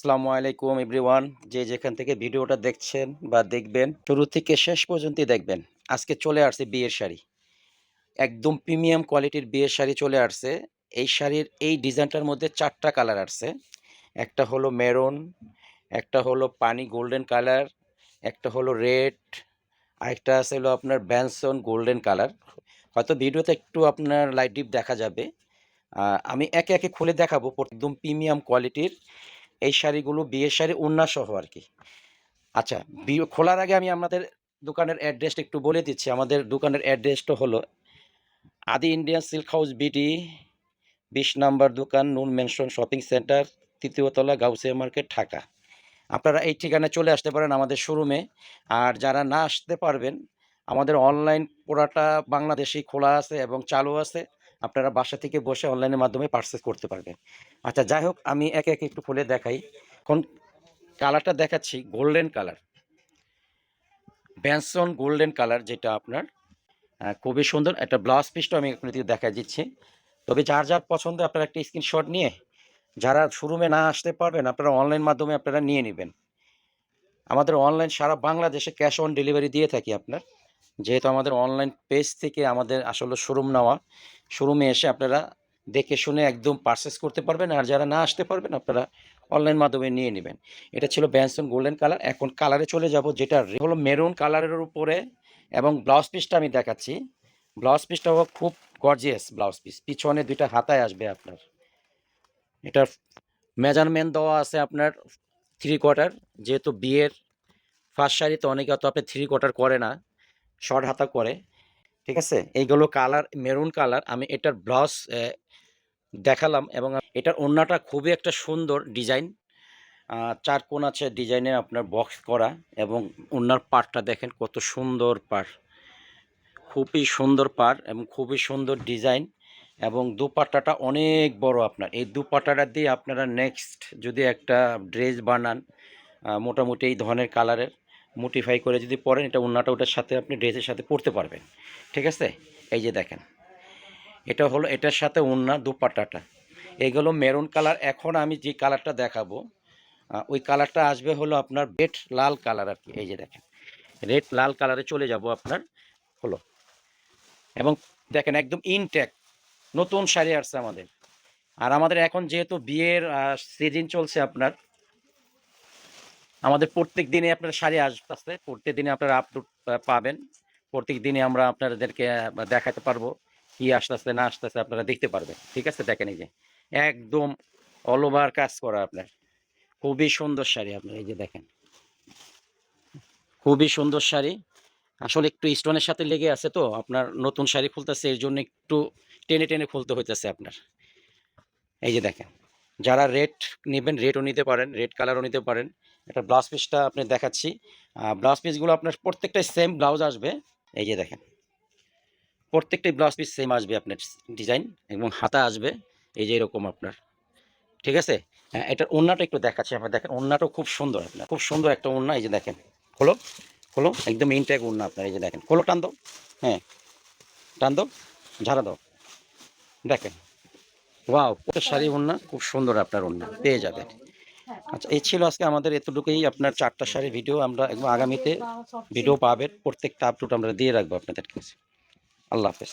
আসসালামু আলাইকুম এভরিওয়ান। যে যেখান থেকে ভিডিওটা দেখছেন বা দেখবেন, শুরু থেকে শেষ পর্যন্তই দেখবেন। আজকে চলে আসছে বিয়ের শাড়ি। একদম প্রিমিয়াম কোয়ালিটির বিয়ের শাড়ি চলে আসছে। এই শাড়ির এই ডিজাইনটার মধ্যে চারটা কালার আসছে। একটা হলো মেরুন, একটা হলো পানি গোল্ডেন কালার, একটা হলো রেড, আরেকটা আছে হলো আপনার ব্যানসন গোল্ডেন কালার। হয়তো ভিডিওতে একটু আপনার লাইট ডিপ দেখা যাবে। আমি একে একে খুলে দেখাবো। একদম প্রিমিয়াম কোয়ালিটির এই শাড়িগুলো বিয়ের শাড়ি উন্না সহ আর কি আচ্ছা খোলার আগে আমি আমাদের দোকানের অ্যাড্রেসটা একটু বলে দিচ্ছি। আমাদের দোকানের অ্যাড্রেসটা হলো আদি ইন্ডিয়ান সিল্ক হাউস বিটি বিশ নাম্বার দোকান নুন মেনশন শপিং সেন্টার তৃতীয়তলা গাউসিয়া মার্কেট ঢাকা। আপনারা এই ঠিকানায় চলে আসতে পারেন আমাদের শোরুমে। আর যারা না আসতে পারবেন আমাদের অনলাইন পোড়াটা বাংলাদেশেই খোলা আছে এবং চালু আছে। আপনারা বাসা থেকে বসে অনলাইনের মাধ্যমে পার্সেস করতে পারবেন। আচ্ছা যাই হোক, আমি একে একে একটু খুলে দেখাই। এখন কালারটা দেখাচ্ছি golden colour Benson golden colour যেটা আপনার খুবই সুন্দর। একটা ব্লাউজ পিসটা আমি আপনাদের দেখা দিচ্ছি। তবে যার যার পছন্দ আপনারা একটা স্ক্রিনশট নিয়ে, যারা শোরুমে না আসতে পারবেন, আপনারা অনলাইন মাধ্যমে আপনারা নিয়ে নেবেন। আমাদের অনলাইন সারা বাংলাদেশে ক্যাশ অন ডেলিভারি দিয়ে থাকি আপনার। যেহেতু আমাদের অনলাইন পেজ থেকে আমাদের আসলে শোরুম নেওয়া শোরুমে এসে আপনারা দেখে শুনে একদম পারচেস করতে পারবেন। আর যারা না আসতে পারবেন, আপনারা অনলাইন মাধ্যমে নিয়ে নেবেন। এটা ছিল ব্যানসন গোল্ডেন কালার এখন কালারে চলে যাব, যেটা হলো মেরুন কালারের উপরে এবং ব্লাউজ পিসটা আমি দেখাচ্ছি। ব্লাউজ পিসটাও খুব গর্জিয়াস ব্লাউজ পিস পিছনে দুইটা হাতায় আসবে আপনার। এটার মেজারমেন্ট দেওয়া আছে আপনার থ্রি কোয়ার্টার যেহেতু বিয়ের ফার্স্ট শাড়িতে অনেকে তো আপনি থ্রি কোয়ার্টার করে না। শর্ট হাতা করে, ঠিক আছে? এইগুলো কালার, মেরুন কালার আমি এটার ব্লাউজ দেখালাম এবং এটার ওড়নাটা খুবই একটা সুন্দর ডিজাইন। চার কোণ আছে ডিজাইনের আপনার বক্স করা এবং ওড়নার পাড়টা দেখেন কত সুন্দর পার খুবই সুন্দর পাড় এবং খুবই সুন্দর ডিজাইন এবং দুপাট্টাটা অনেক বড় আপনার। এই দুপাট্টাটা দিয়ে আপনারা নেক্সট যদি একটা ড্রেস বানান মোটামুটি এই ধরনের কালারের মোটিফাই করে যদি পরেন এটা ওড়নাটা ওটার সাথে আপনি ড্রেসের সাথে পরতে পারবেন। ঠিক আছে? এই যে দেখেন। এটা হলো, এটার সাথে ওড়না দুপাট্টাটা। এগুলো মেরুন কালার এখন আমি যে কালারটা দেখাবো ওই কালারটা আসবে হলো আপনার রেড লাল কালার আর কি। এই যে দেখেন। রেড লাল কালারে চলে যাব আপনার, হলো। এবং দেখেন, একদম ইনটেক নতুন শাড়ি আসছে আমাদের। আর আমাদের এখন যেহেতু বিয়ের সিজন চলছে আপনার আমাদের প্রত্যেক দিনে আপনার শাড়ি আসতেছে। প্রত্যেক দিনে আপনারা আপলোড পাবেন। প্রত্যেক দিনে আমরা আপনাদেরকে দেখাতে পারব কি আসতেছে, না আসতেছে, আপনারা দেখতে পারবেন। ঠিক আছে? দেখেন এই যে, একদম অল ওভার কাজ করা আপনার। খুবই সুন্দর শাড়ি আপনার, এই যে দেখেন। খুবই সুন্দর শাড়ি। আসলে একটু স্টোনের সাথে লেগে আছে তো, আপনার নতুন শাড়ি খুলতেছে, এর জন্য একটু টেনে টেনে খুলতে হইতেছে আপনার। এই যে দেখেন, যারা রেড নেবেন রেডও নিতে পারেন রেড কালারও নিতে পারেন। এটা ব্লাউজ পিসটা আপনি দেখাচ্ছি। ব্লাউজ পিসগুলো আপনার প্রত্যেকটাই সেম ব্লাউজ আসবে। এই যে দেখেন প্রত্যেকটাই ব্লাউজ পিস সেম আসবে আপনার ডিজাইন এবং হাতা আসবে। এই যে এরকম আপনার ঠিক আছে? হ্যাঁ, এটার ওড়নাটা একটু দেখাচ্ছি আপনার। দেখেন ওড়নাটাও খুব সুন্দর আপনার খুব সুন্দর একটা ওড়না। এই যে দেখেন খোলো খোলো একদম ইনটেক ওড়না আপনার। এই যে দেখেন খোলো টান দাও। হ্যাঁ টান দাও ঝাড়া দাও। দেখেন ওয়াও ওটা শাড়ি ওড়না খুব সুন্দর আপনার ওড়না পেয়ে যাবেন। আচ্ছা এই ছিল আজকে আমাদের এতটুকুই আপনার চারটা সারি ভিডিও আমরা একদম আগামীতে ভিডিও পাবেন। প্রত্যেকটা আপলোড আমরা দিয়ে রাখব আপনাদের কাছে আল্লাহ হাফেজ।